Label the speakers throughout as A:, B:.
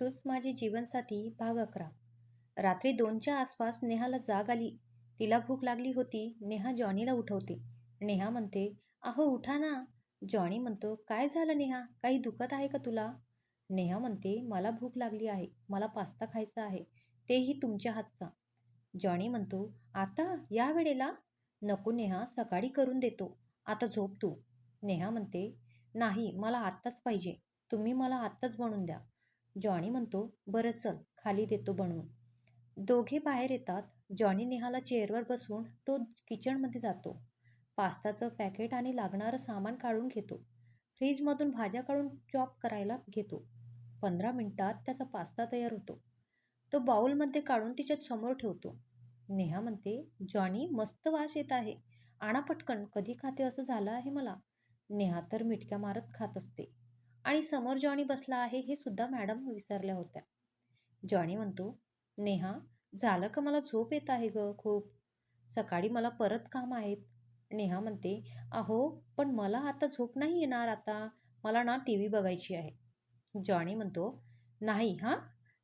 A: तूच माझी जीवनसाथी भाग अकरा. रात्री दोनच्या आसपास नेहाला जाग आली. तिला भूक लागली होती. नेहा जॉनीला उठवते. नेहा म्हणते अहो उठा ना. जॉनी म्हणतो काय झालं नेहा? काही दुखत आहे का तुला? नेहा म्हणते मला भूक लागली आहे. मला पास्ता खायचा आहे. तेही तुमच्या हातचा. जॉनी म्हणतो आता? या वेळेला? नको नेहा सकाळी करून देतो. आता झोप तू. नेहा म्हणते नाही मला आत्ताच पाहिजे. तुम्ही मला आत्ताच बनवून द्या. जॉनी म्हणतो बरं चल खाली देतो बनवून. दोघे बाहेर येतात. जॉनी नेहाला चेअरवर बसून तो किचनमध्ये जातो. पास्ताचं पॅकेट आणि लागणारं सामान काढून घेतो. फ्रीजमधून भाज्या काढून चॉप करायला घेतो. पंधरा मिनिटात त्याचा पास्ता तयार होतो. तो बाऊलमध्ये काढून तिच्या समोर ठेवतो. नेहा म्हणते जॉनी मस्त वास येत आहे. आणा पटकन कधी खाते असं झालं आहे मला. नेहा तर मिटक्या मारत खात असते. आणि समोर जॉनी बसला आहे हे सुद्धा मॅडम विसरल्या होत्या. जॉनी म्हणतो नेहा झालं का मला झोप येत आहे ग खूप? सकाळी मला परत काम आहेत. नेहा म्हणते अहो पण मला आता झोप नाही येणार आता. मला ना टी व्ही बघायची आहे. जॉनी म्हणतो नाही हां?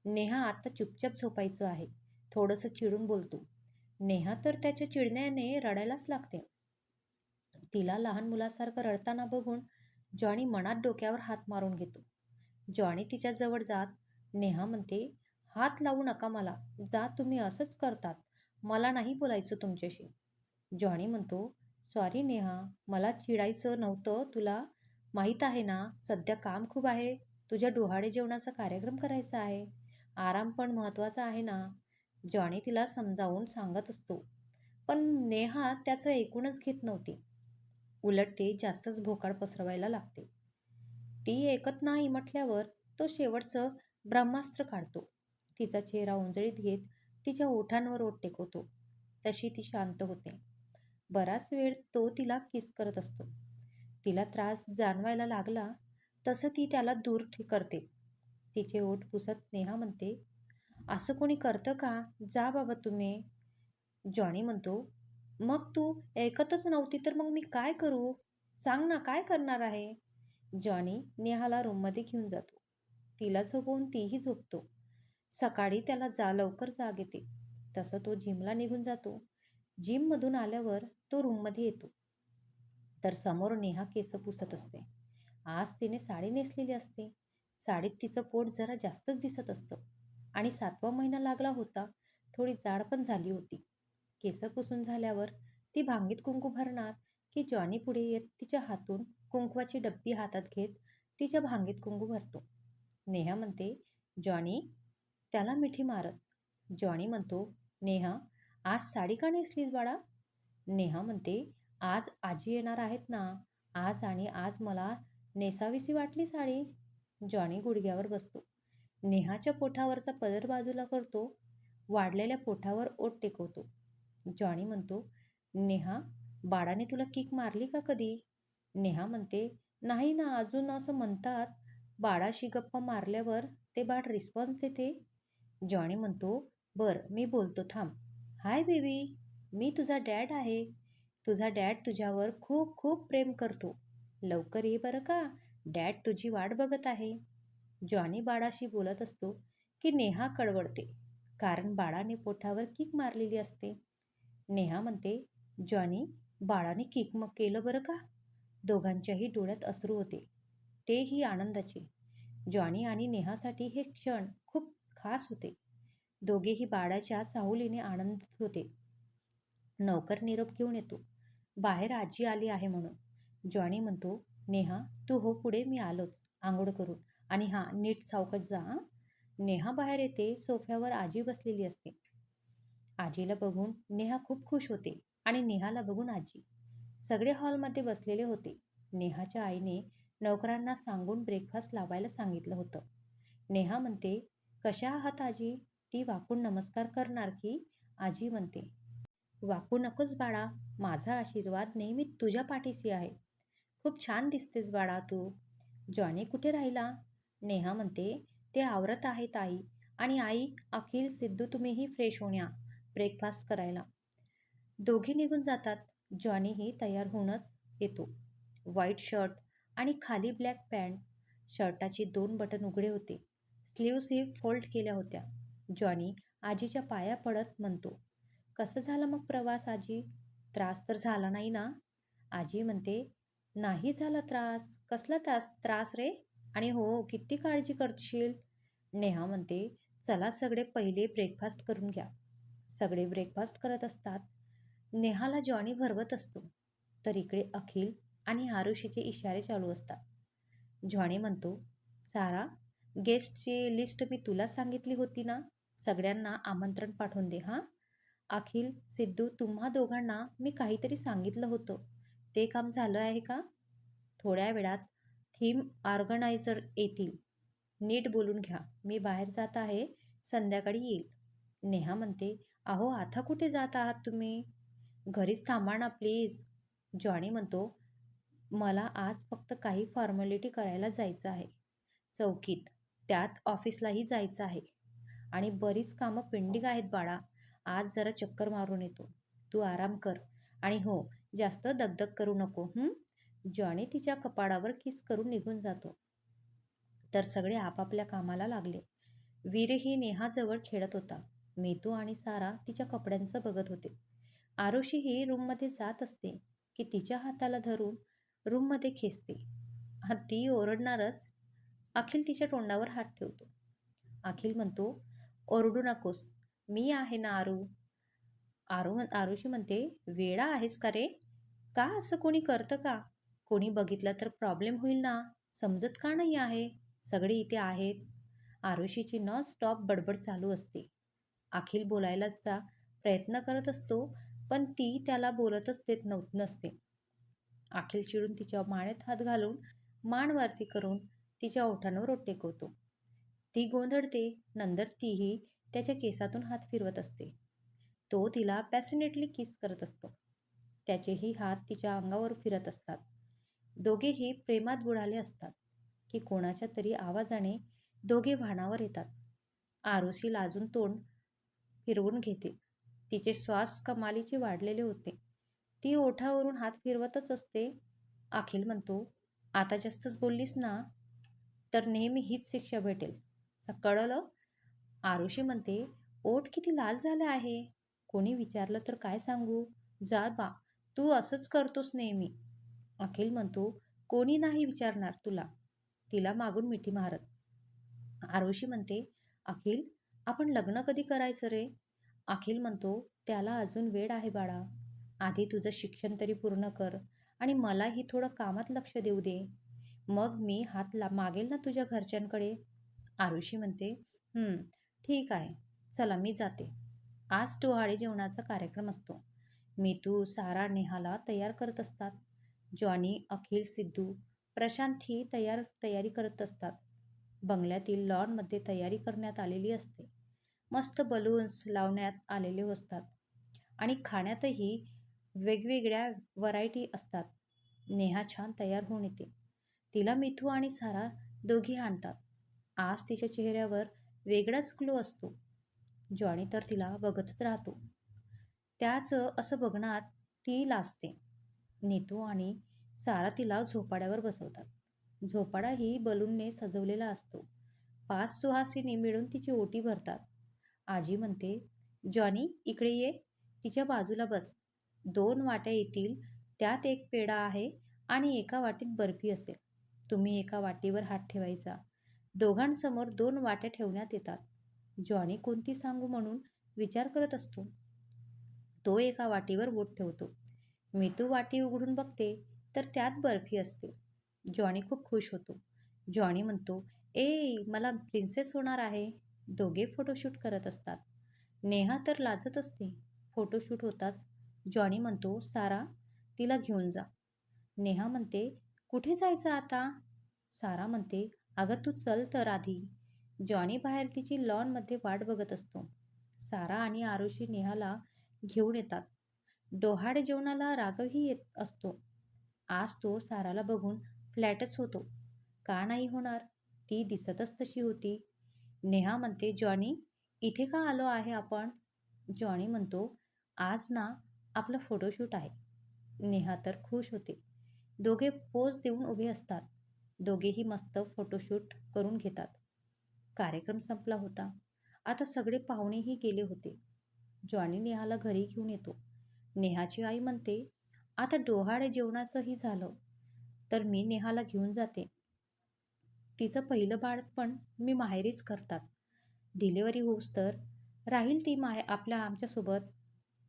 A: नेहा आता चुपचाप झोपायचं आहे. थोडंसं चिडून बोलतो नेहा तर त्याच्या चिडण्याने रडायलाच लागते. तिला लहान मुलासारखं रडताना बघून जॉनी मनात डोक्यावर हात मारून घेतो. जॉनी तिच्याजवळ जात नेहा म्हणते हात लावू नका मला जा तुम्ही असंच करतात मला नाही बोलायचं तुमच्याशी. जॉनी म्हणतो सॉरी नेहा मला चिडायचं नव्हतं तुला. माहीत आहे ना सध्या काम खूप आहे तुझ्या डोहाळे जेवणाचा कार्यक्रम करायचा आहे. आराम पण महत्त्वाचा आहे ना. जॉनी तिला समजावून सांगत असतो. पण नेहा त्याचं ऐकूनच घेत नव्हती. उलट ते जास्तच भोकाड पसरवायला लागते. ती ऐकत नाही म्हटल्यावर तो शेवटचं ब्रह्मास्त्र काढतो. तिचा चेहरा उंजळीत घेत तिच्या ओठांवर ओठ टेकवतो. तशी ती शांत होते. बराच वेळ तो तिला किस करत असतो. तिला त्रास जाणवायला लागला तसं ती त्याला दूर करते. तिचे ओठ पुसत नेहा म्हणते असं कोणी करतं का? जा बाबा तुम्ही. जॉनी म्हणतो मग तू ऐकतच नव्हती तर मग मी काय करू? सांग ना काय करणार आहे? जॉनी नेहाला रूममध्ये घेऊन जातो. तिला झोपवून तीही झोपतो. सकाळी त्याला जा लवकर जाग येते तसं तो जिमला निघून जातो. जिममधून आल्यावर तो रूममध्ये येतो. तर समोर नेहा केस पुसत असते. आज तिने साडी नेसलेली असते. साडीत तिचं पोट जरा जास्तच दिसत असतं. आणि सातवा महिना लागला होता. थोडी जाड पण झाली होती. केस पुसून झाल्यावर ती भांगीत कुंकू भरणार की जॉनी पुढे येत तिच्या हातून कुंकवाची डब्बी हातात घेत तिच्या भांगीत कुंकू भरतो. नेहा म्हणते जॉनी त्याला मिठी मारत. जॉनी म्हणतो नेहा आज साडी का नेसलीस बाळा? नेहा म्हणते आज आजी येणार आहेत ना आज आणि आज मला नेसावीसी वाटली साडी. जॉनी गुडघ्यावर बसतो. नेहाच्या पोठावरचा पदर बाजूला करतो. वाढलेल्या पोठावर ओट टेकवतो. जॉनी म्हणतो नेहा बाळाने तुला किक मारली का कधी? नेहा म्हणते नाही ना अजून असं म्हणतात बाळाशी गप्पा मारल्यावर ते बाळ रिस्पॉन्स देते. जॉनी म्हणतो बर मी बोलतो थांब. हाय बेबी मी तुझा डॅड आहे. तुझा डॅड तुझ्यावर खूप खूप प्रेम करतो. लवकर ये बरं का? डॅड तुझी वाट बघत आहे. जॉनी बाळाशी बोलत असतो की नेहा कळवळते कारण बाळाने पोठावर किक मारलेली असते. नेहा म्हणते जॉनी बाळाने किक मग केलं बरं का? दोघांच्याही डोळ्यात अश्रू होते. तेही आनंदाचे. जॉनी आणि नेहासाठी हे क्षण खूप खास होते. दोघेही बाळाच्या चाहुलीने आनंदित होते. नौकर निरोप घेऊन येतो. बाहेर आजी आली आहे म्हणून. जॉनी म्हणतो नेहा तू हो पुढे मी आलोच. आंघोळ करून. आणि हां नीट सावकत जा नेहा बाहेर येते सोफ्यावर आजी बसलेली असते. आजीला बघून नेहा खूप खुश होते आणि नेहाला बघून आजी. सगळे हॉलमध्ये बसलेले होते. नेहाच्या आईने नोकरांना सांगून ब्रेकफास्ट लावायला सांगितलं होतं. नेहा म्हणते कशा आहात आजी? ती वाकून नमस्कार करणार की? आजी म्हणते वाकू नकोच बाळा माझा आशीर्वाद नेहमी तुझ्या पाठीशी आहे. खूप छान दिसतेस बाळा तू. जॉनी कुठे राहिला? नेहा म्हणते ते आवरत आहेत आई. आणि आई अखिल सिद्धू तुम्हीही फ्रेश होऊन या. ब्रेकफास्ट करायला. दोघे निघून जातात. जॉनीही तयार होऊनच येतो. व्हाईट शर्ट आणि खाली ब्लॅक पॅन्ट शर्टाची दोन बटन उघडे होते. स्लीव्हही फोल्ड केल्या होत्या. जॉनी आजीच्या पाया पडत म्हणतो कसं झालं मग प्रवास आजी? त्रास तर झाला नाही ना? आजी म्हणते नाही झाला त्रास. कसला त्रास त्रास रे? आणि हो किती काळजी करशील? नेहा म्हणते चला सगळे पहिले ब्रेकफास्ट करून घ्या. सगळे ब्रेकफास्ट करत असतात. नेहाला जॉनी भरवत असतो. तर इकडे अखिल आणि आरुषीचे इशारे चालू असतात. जॉनी म्हणतो सारा गेस्टची लिस्ट मी तुला सांगितली होती ना? सगळ्यांना आमंत्रण पाठवून दे हां? अखिल सिद्धू तुम्हा दोघांना मी काहीतरी सांगितलं होतं. ते काम झालं आहे का? थोड्या वेळात थीम ऑर्गनायझर येतील. नीट बोलून घ्या. मी बाहेर जात आहे. संध्याकाळी येईल. नेहा म्हणते अहो आता कुठे जात आहात तुम्ही? घरीच थांबा ना प्लीज. जॉनी म्हणतो मला आज फक्त काही फॉर्मॅलिटी करायला जायचं आहे. चौकीत. त्यात ऑफिसलाही जायचं आहे. आणि बरीच कामं पेंडिंग आहेत बाळा. आज जरा चक्कर मारून येतो. तू आराम कर. आणि हो जास्त दगदग करू नको जॉनी तिच्या कपाडावर किस करून निघून जातो. तर सगळे आपापल्या कामाला लागले. वीरही नेहाजवळ खेळत होता. मेतू आणि सारा तिच्या कपड्यांचं बघत होते. आरुषीही रूममध्ये जात असते की तिच्या हाताला धरून रूममध्ये खेचते. हा ती ओरडणारच अखिल तिच्या तोंडावर हात ठेवतो. अखिल म्हणतो ओरडू नकोस मी आहे ना आरू. आरू म्हण आरुषी म्हणते वेळा आहेस का रे? का असं कोणी करतं का? कोणी बघितलं तर प्रॉब्लेम होईल ना? समजत का नाही आहे? सगळे इथे आहेत. आरुषीची नॉन स्टॉप बडबड चालू असते. अखिल बोलायलाचा प्रयत्न करत असतो पण ती त्याला बोलतच देत नव नसते. अखिल चिडून तिच्या मानेत हात घालून मान वरती करून तिच्या ओठांवर ओट टेकवतो ती गोंधळते नंतर तीही त्याच्या केसातून हात फिरवत असते. तो तिला पॅसिनेटली किस करत असतो. त्याचेही हात तिच्या अंगावर फिरत असतात. दोघेही प्रेमात बुडाले असतात की कोणाच्या तरी आवाजाने दोघे भानावर येतात. आरुषी लाजून तोंड फिरवून घेते. तिचे श्वास कमालीचे वाढलेले होते. ती ओठावरून हात फिरवतच असते. अखिल म्हणतो आता जास्तच बोललीस ना तर नेहमी हीच शिक्षा भेटेल. कळलं? आरुषी म्हणते ओठ किती लाल झालं आहे. कोणी विचारलं तर काय सांगू? जा बा तू असंच करतोस नेहमी. अखिल म्हणतो कोणी नाही विचारणार तुला. तिला मागून मिठी मारत. आरुषी म्हणते अखिल आपण लग्न कधी करायचं रे? अखिल म्हणतो त्याला अजून वेळ आहे बाळा. आधी तुझं शिक्षण तरी पूर्ण कर आणि मलाही थोडं कामात लक्ष देऊ दे. मग मी हात ला मागेल ना तुझ्या घरच्यांकडे? आरुषी म्हणते ठीक आहे. चला मी जाते. आज डोहाळे जेवणाचा कार्यक्रम असतो. मीतू सारा नेहाला तयार करत असतात. जॉनी अखिल सिद्धू प्रशांतही तयार तयारी करत असतात. बंगल्यातील लॉनमध्ये तयारी करण्यात आलेली असते. मस्त बलून्स लावण्यात आलेले असतात. आणि खाण्यातही वेगवेगळ्या व्हरायटी असतात. नेहा छान तयार होऊन येते. तिला मिथू आणि सारा दोघी आणतात. आज तिच्या चेहऱ्यावर वेगळाच ग्लो असतो. जॉनी तर तिला बघतच राहतो. त्याचं असं बघण्यात ती लाजते. नीतू आणि सारा तिला झोपाड्यावर बसवतात. झोपाडा ही बलूनने सजवलेला असतो. पाच सुहासिनी मिळून तिची ओटी भरतात. आजी म्हणते जॉनी इकडे ये. तिच्या बाजूला बस. दोन वाट्या येतील. त्यात एक पेढा आहे आणि एका वाटीत बर्फी असेल. तुम्ही एका वाटीवर हात ठेवायचा. दोघांसमोर दोन वाट्या ठेवण्यात येतात. जॉनी कोणती सांगू म्हणून विचार करत असतो. तो एका वाटीवर बोट ठेवतो. मी तो वाटी उघडून बघते तर त्यात बर्फी असते. जॉनी खूप खुश होतो. जॉनी म्हणतो ए मला प्रिन्सेस होणार आहे. दोघे फोटोशूट करत असतात. नेहा तर लाजत असते. फोटोशूट होताच जॉनी म्हणतो सारा तिला घेऊन जा. नेहा म्हणते कुठे जायचं आता? सारा म्हणते अगं तू चल तर आधी. जॉनी बाहेर तिची लॉनमध्ये वाट बघत असतो. सारा आणि आरुषी नेहाला घेऊन येतात. डोहाळे जेवणाला राघवही येत असतो. आज तो साराला बघून फ्लॅटच होतो. का नाही होणार? ती दिसतच तशी होती. नेहा म्हणते जॉनी इथे का आलो आहे आपण? जॉनी म्हणतो आज ना आपलं फोटोशूट आहे. नेहा तर खुश होते. दोघे पोज देऊन उभे असतात. दोघेही मस्त फोटोशूट करून घेतात. कार्यक्रम संपला होता. आता सगळे पाहुणेही गेले होते. जॉनी नेहाला घरी घेऊन येतो. नेहाची आई म्हणते आता डोहाळे जेवणाचंही झालं. तर मी नेहाला घेऊन जाते. तिचं पहिलं बाळ पण मी माहेरीच करतात. डिलेवरी होऊस तर? राहील ती माहे आपल्या आमच्यासोबत.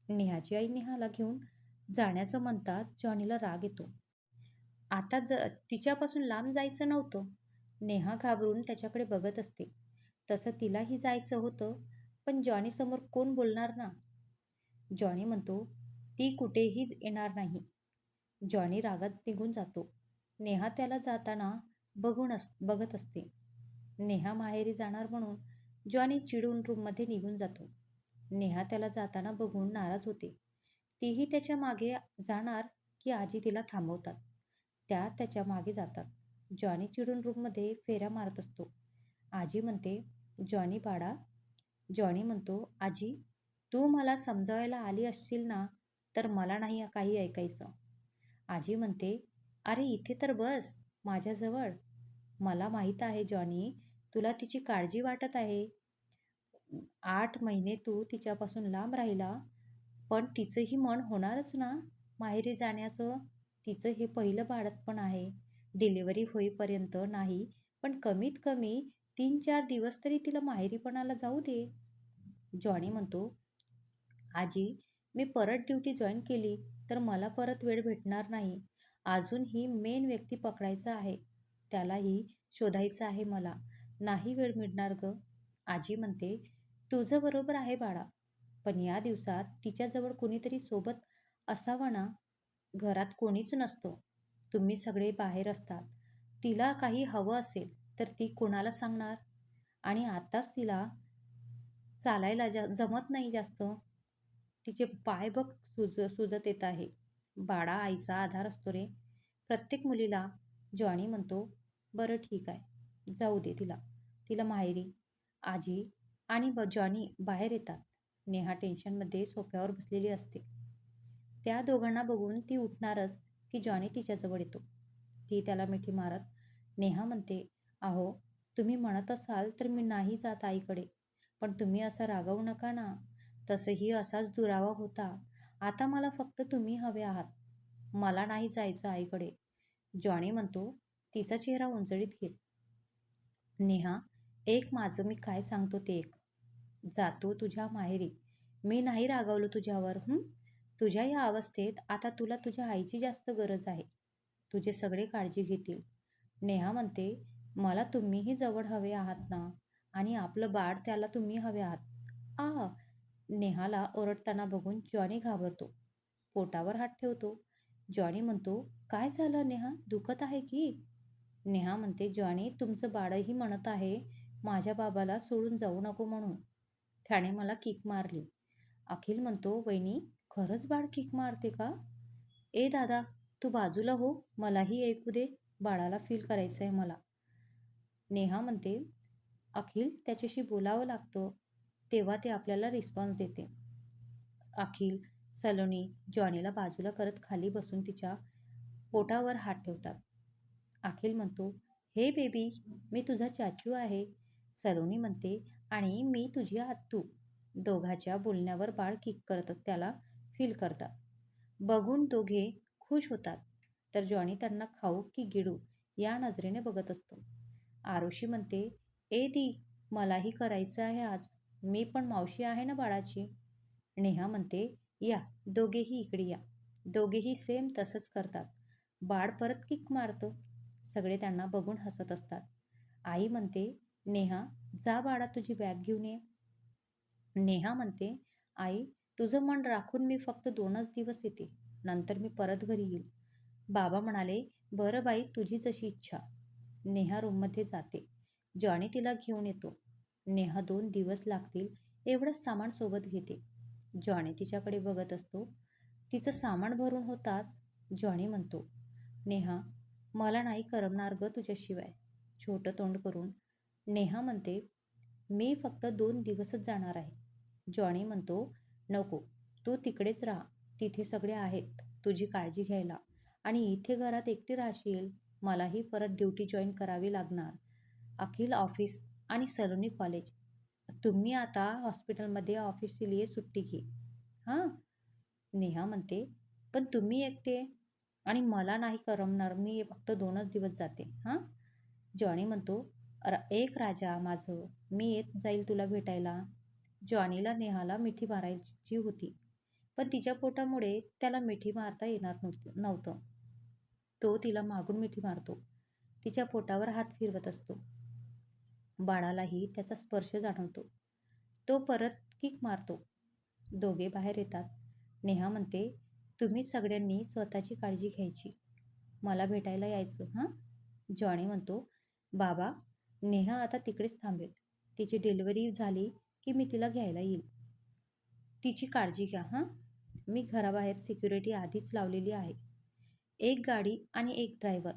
A: नेहाची आई नेहाला घेऊन जाण्याचं म्हणताच जॉनीला राग येतो. आता ज तिच्यापासून लांब जायचं नव्हतं. नेहा घाबरून त्याच्याकडे बघत असते. तसं तिलाही जायचं होतं पण जॉनीसमोर कोण बोलणार ना? जॉनी म्हणतो ती कुठेहीच येणार नाही. जॉनी रागात निघून जातो. नेहा त्याला जाताना बघून अस बघत असते. नेहा माहेरी जाणार म्हणून जॉनी चिडून रूममध्ये निघून जातो. नेहा त्याला जाताना बघून नाराज होते. तीही त्याच्यामागे जाणार की आजी तिला थांबवतात. त्या त्याच्यामागे जातात. जॉनी चिडून रूममध्ये फेऱ्या मारत असतो. आजी म्हणते जॉनी बाळा. जॉनी म्हणतो आजी तू मला समजावायला आली असशील ना तर मला नाही काही ऐकायचं. आजी म्हणते अरे इथे तर बस माझ्याजवळ. मला माहीत आहे जॉनी तुला तिची काळजी वाटत आहे. आठ महिने तू तिच्यापासून लांब राहिला पण तिचंही मन होणारच ना? माहेरी जाण्याचं तिचं हे पहिलं बाळतपण आहे. डिलिव्हरी होईपर्यंत नाही पण कमीत कमी तीन चार दिवस तरी तिला माहेरीपणाला जाऊ दे. जॉनी म्हणतो आजी मी परत ड्युटी जॉईन केली तर मला परत वेळ भेटणार नाही. अजून ही मेन व्यक्ती पकडायचा आहे. त्यालाही शोधायचं आहे मला. नाही वेळ मिळणार ग. आजी म्हणते तुझं बरोबर आहे बाळा. पण या दिवसात तिच्याजवळ कोणीतरी सोबत असावं ना? घरात कोणीच नसतं. तुम्ही सगळे बाहेर असतात. तिला काही हवं असेल तर ती कोणाला सांगणार? आणि आत्ताच तिला चालायला जा जमत नाही जास्त. तिचे पाय बघ सुज सुजत येत आहे. बाळा आईचा आधार असतो रे. प्रत्येक मुलीला जॉनी म्हणतो बरं ठीक आहे जाऊ दे तिला. तिला माहेरी. आजी आणि ब जॉनी बाहेर येतात. नेहा टेन्शनमध्ये सोफ्यावर बसलेली असते. त्या दोघांना बघून ती उठणारच की जॉनी तिच्याजवळ येतो. ती त्याला मिठी मारत नेहा म्हणते अहो तुम्ही म्हणत असाल तर मी नाही जात आईकडे. पण तुम्ही असं रागवू नका ना. तसंही असाच दुरावा होता. आता मला फक्त तुम्ही हवे आहात. मला नाही जायचं आईकडे. जॉनी म्हणतो तिचा चेहरा उंजळीत घेत. नेहा एक माझं मी काय सांगतो ते एक जातो तुझ्या माहेरी. मी नाही रागवलो तुझ्यावर हं? तुझ्या या अवस्थेत आता तुला तुझ्या आईची जास्त गरज आहे. तुझे सगळे काळजी घेतील. नेहा म्हणते मला तुम्हीही जवळ हवे आहात ना? आणि आपलं बाळ त्याला तुम्ही हवे आहात. आ. नेहाला ओरडताना बघून जॉनी घाबरतो. पोटावर हात ठेवतो. जॉनी म्हणतो काय झालं नेहा? दुखत आहे की? नेहा म्हणते जॉनी तुमचं बाळही म्हणत आहे माझ्या बाबाला सोडून जाऊ नको म्हणून. त्याने मला किक मारली. अखिल म्हणतो वहिनी खरंच बाळ किक मारते का? ए दादा तू बाजूला हो मलाही ऐकू दे बाळाला फील करायचं आहे मला. नेहा म्हणते अखिल त्याच्याशी बोलावं लागतं तेव्हा ते आपल्याला रिस्पॉन्स देते. अखिल सलोनी जॉनीला बाजूला करत खाली बसून तिच्या पोटावर हात ठेवतात. अखिल म्हणतो हे बेबी मी तुझा चाचू आहे. सलोनी म्हणते आणि मी तुझी आत्तू. दोघाच्या बोलण्यावर बाळ किक करत त्याला फील करतात. बघून दोघे खुश होतात. तर जॉनी त्यांना खाऊ की गिडू या नजरेने बघत असतो. आरुषी म्हणते ए दी मलाही करायचं आहे आज. मी पण मावशी आहे ना बाळाची? नेहा म्हणते या दोघेही इकडे या. दोघेही सेम तसंच करतात. बाळ परत किक मारतो. सगळे त्यांना बघून हसत असतात. आई म्हणते नेहा जा बाळा तुझी बॅग घेऊन ये. नेहा म्हणते आई तुझं मन राखून मी फक्त दोनच दिवस येते. नंतर मी परत घरी येईल. बाबा म्हणाले बरं बाई तुझी जशी इच्छा. नेहा रूममध्ये जाते. जॉनी तिला घेऊन येतो. नेहा दोन दिवस लागतील एवढंच सामान सोबत घेते. जॉनी तिच्याकडे बघत असतो. तिचं सामान भरून होताच जॉनी म्हणतो नेहा मला नाही करमणार ग तुझ्याशिवाय. छोटं तोंड करून नेहा म्हणते मी फक्त दोन दिवसच जाणार आहे. जॉनी म्हणतो नको तू तिकडेच राहा तिथे सगळे आहेत तुझी काळजी घ्यायला. आणि इथे घरात एकटी राहशील मलाही परत ड्युटी जॉईन करावी लागणार. अखिल ऑफिस आणि सलोनी कॉलेज तुम्ही आता हॉस्पिटलमध्ये ऑफिशियली सुट्टी घे. हां? नेहा म्हणते पण तुम्ही एकटे आणि मला नाही करमणार मी फक्त दोनच दिवस जाते. हां? जॉनी म्हणतो एक राजा माझं मी येत जाईल तुला भेटायला. जॉनीला नेहाला मिठी मारायची होती पण तिच्या पोटामुळे त्याला मिठी मारता येणार नव्हतं नव्हतं. तो तिला मागून मिठी मारतो. तिच्या पोटावर हात फिरवत असतो. बाळालाही त्याचा स्पर्श जाणवतो. तो परत किक मारतो. दोघे बाहेर येतात. नेहा म्हणते तुम्ही सगळ्यांनी स्वतःची काळजी घ्यायची. मला भेटायला यायचं हां? जॉनी म्हणतो बाबा नेहा आता तिकडेच थांबेल. तिची डिलिव्हरी झाली की मी तिला घ्यायला येईल. तिची काळजी घ्या हां? मी घराबाहेर सिक्युरिटी आधीच लावलेली आहे. एक गाडी आणि एक ड्रायव्हर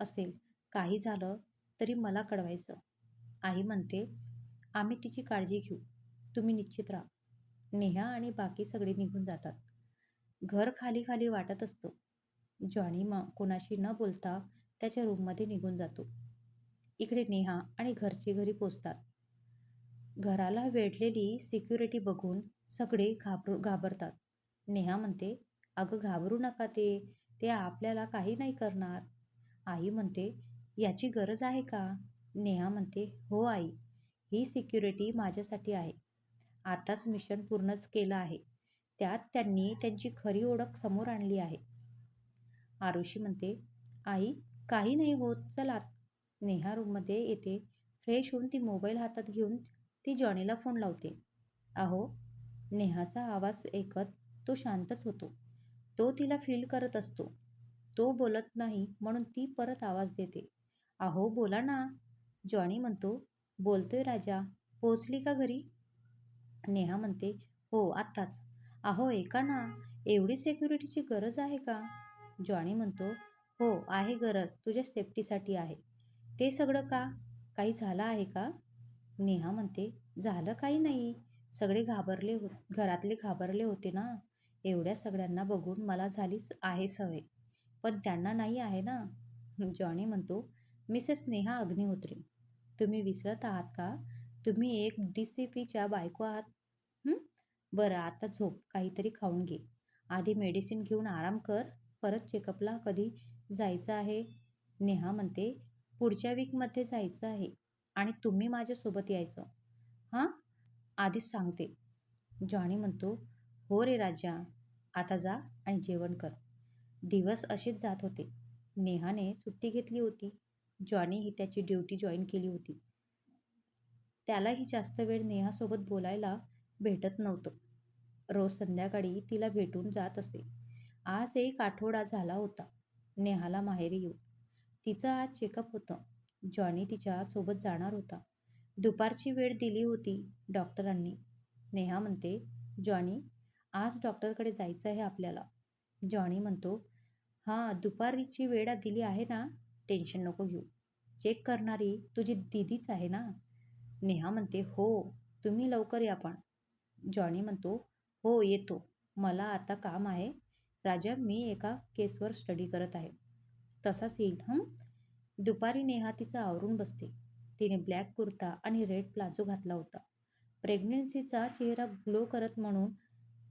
A: असेल. काही झालं तरी मला कळवायचं. आई म्हणते आम्ही तिची काळजी घेऊ. तुम्ही निश्चित राहा. नेहा आणि बाकी सगळे निघून जातात. घर खाली खाली वाटत असतं. जॉनी मा कोणाशी न बोलता त्याच्या रूममध्ये निघून जातो. इकडे नेहा आणि घरचे घरी पोचतात. घराला वेढलेली सिक्युरिटी बघून सगळे घाबरू घाबरतात. नेहा म्हणते अगं घाबरू नका ते. ते आपल्याला काही नाही करणार. आई म्हणते याची गरज आहे का? नेहा म्हणते हो आई ही सिक्युरिटी माझ्यासाठी आहे. आताच मिशन पूर्णच केलं आहे. त्यात त्यांनी त्यांची खरी ओळख समोर आणली आहे. आरुषी म्हणते आई काही नाही होत चला. नेहा रूममध्ये येते. फ्रेश होऊन ती मोबाईल हातात घेऊन ती जॉनीला फोन लावते. अहो नेहाचा आवाज ऐकत तो शांतच होतो. तो तिला फील करत असतो. तो बोलत नाही म्हणून ती परत आवाज देते. अहो बोला ना जॉनी म्हणतो बोलतोय राजा पोचली का घरी? नेहा म्हणते हो आत्ताच. अहो ऐका ना? एवढी सेक्युरिटीची गरज आहे का? जॉनी म्हणतो हो आहे गरज तुझ्या सेफ्टीसाठी आहे. ते सगळं का? काही झालं आहे का? नेहा म्हणते झालं काही नाही. सगळे घाबरले हो घरातले घाबरले होते ना. एवढ्या सगळ्यांना बघून मला झालीच आहे सवय. पण त्यांना नाही आहे ना. जॉनी म्हणतो मिसेस नेहा अग्निहोत्री तुम्ही विसरत आहात का? तुम्ही एक डी सी पीच्या बायको आहात. बरं आता झोप काहीतरी खाऊन घे. आधी मेडिसिन घेऊन आराम कर. परत चेकअपला कधी जायचं आहे? नेहा म्हणते पुढच्या वीकमध्ये जायचं आहे आणि तुम्ही माझ्यासोबत यायचं. हां? आधीच सांगते. जॉनी म्हणतो हो रे राजा आता जा आणि जेवण कर. दिवस असेच जात होते. नेहाने सुट्टी घेतली होती. जॉनी ही त्याची ड्युटी जॉईन केली होती. त्यालाही जास्त वेळ नेहासोबत बोलायला भेटत नव्हतं. रोज संध्याकाळी तिला भेटून जात असे. आज एक आठवडा झाला होता. नेहाला माहेरी येऊ तिचं आज चेकअप होतं. जॉनी तिच्या सोबत जाणार होता. दुपारची वेळ दिली होती डॉक्टरांनी. नेहा म्हणते जॉनी आज डॉक्टरकडे जायचं आहे आपल्याला. जॉनी म्हणतो हां दुपारीची वेळ दिली आहे ना? टेन्शन नको घेऊ. चेक करणारी तुझी दिदीच आहे ना? नेहा म्हणते हो तुम्ही लवकर या पण. जॉनी म्हणतो हो येतो. मला आता काम आहे. राजा मी एका केसवर स्टडी करत आहे. तसाच येईल हं? दुपारी नेहा तिचं आवरून बसते. तिने ब्लॅक कुर्ता आणि रेड प्लाझो घातला होता. प्रेग्नन्सीचा चेहरा ग्लो करत म्हणून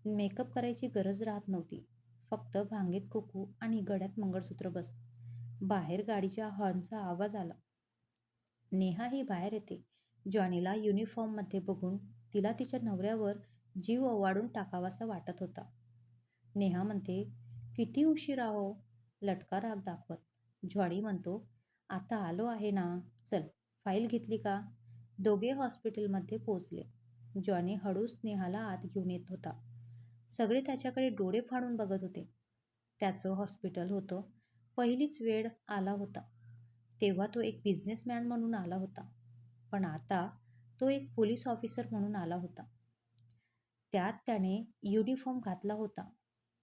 A: मेकअप करायची गरज राहत नव्हती. फक्त भांगेत कुकू आणि गळ्यात मंगळसूत्र बस. बाहेर गाडीच्या हॉर्नचा आवाज आला. नेहा ही बाहेर येते. जॉनीला युनिफॉर्ममध्ये बघून तिला तिच्या नवऱ्यावर जीव ओवाडून टाकावासा वाटत होता. नेहा म्हणते किती उशीर हो लटका राग दाखवत. जॉनी म्हणतो आता आलो आहे ना? चल फाईल घेतली का? दोघे हॉस्पिटलमध्ये पोचले जॉनी हळूच नेहाला आत घेऊन येत होता. सगळे त्याच्याकडे डोळे फाडून बघत होते. त्याचं हॉस्पिटल होतं. पहिलीच वेळ आला होता. तेव्हा तो एक बिझनेसमॅन म्हणून आला होता. पण आता तो एक पोलीस ऑफिसर म्हणून आला होता. त्यात त्याने युनिफॉर्म घातला होता.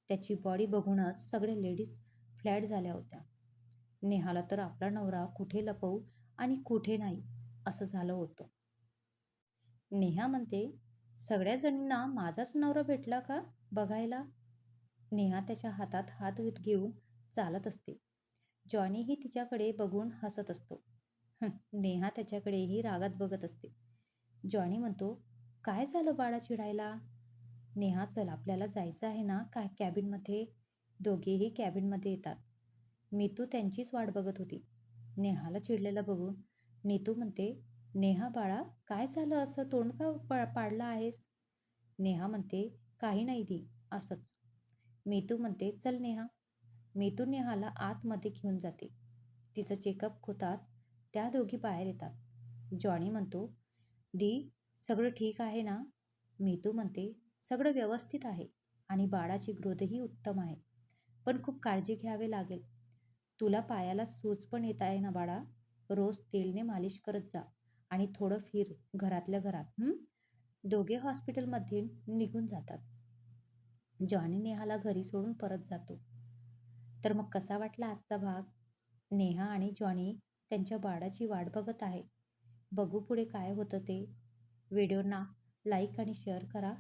A: त्याची बॉडी बघूनच सगळे लेडीज फ्लॅट झाल्या होत्या. नेहाला तर आपला नवरा कुठे लपवू आणि कुठे नाही असं झालं होतं. नेहा म्हणते सगळ्या जणींना माझाच नवरा भेटला का बघायला? नेहा त्याच्या हातात हात घेऊन चालत असते. जॉनीही तिच्याकडे बघून हसत असतो. नेहा त्याच्याकडेही रागात बघत असते. जॉनी म्हणतो काय झालं बाळा चिडायला? नेहा चल आपल्याला जायचं आहे ना काय कॅबिनमध्ये? दोघेही कॅबिनमध्ये येतात. मीतू त्यांचीच वाट बघत होती. नेहाला चिडलेलं बघून नीतू म्हणते नेहा बाळा काय झालं? असं तोंड का पा पाडलं आहेस? नेहा म्हणते काही नाही दी असंच. मीतू म्हणते चल नेहा मीतू नेहाला आतमध्ये घेऊन जाते. तिचं चेकअप होताच त्या दोघी बाहेर येतात. जॉनी म्हणतो दी सगळं ठीक आहे ना? मेतू म्हणते सगळं व्यवस्थित आहे आणि बाळाची ग्रोथही उत्तम आहे. पण खूप काळजी घ्यावी लागेल. तुला पायाला सूज पण येत आहे ना बाळा? रोज तेलने मालिश करत जा आणि थोडं फिर घरातल्या घरात. दोघे हॉस्पिटलमध्ये निघून जातात. जॉनी नेहाला घरी सोडून परत जातो. तर मग कसा वाटला आजचा भाग? नेहा आणि जॉनी त्यांच्या बाळाची वाट बघत आहे. बघू पुढे काय होतं ते. व्हिडिओना लाईक आणि शेअर करा.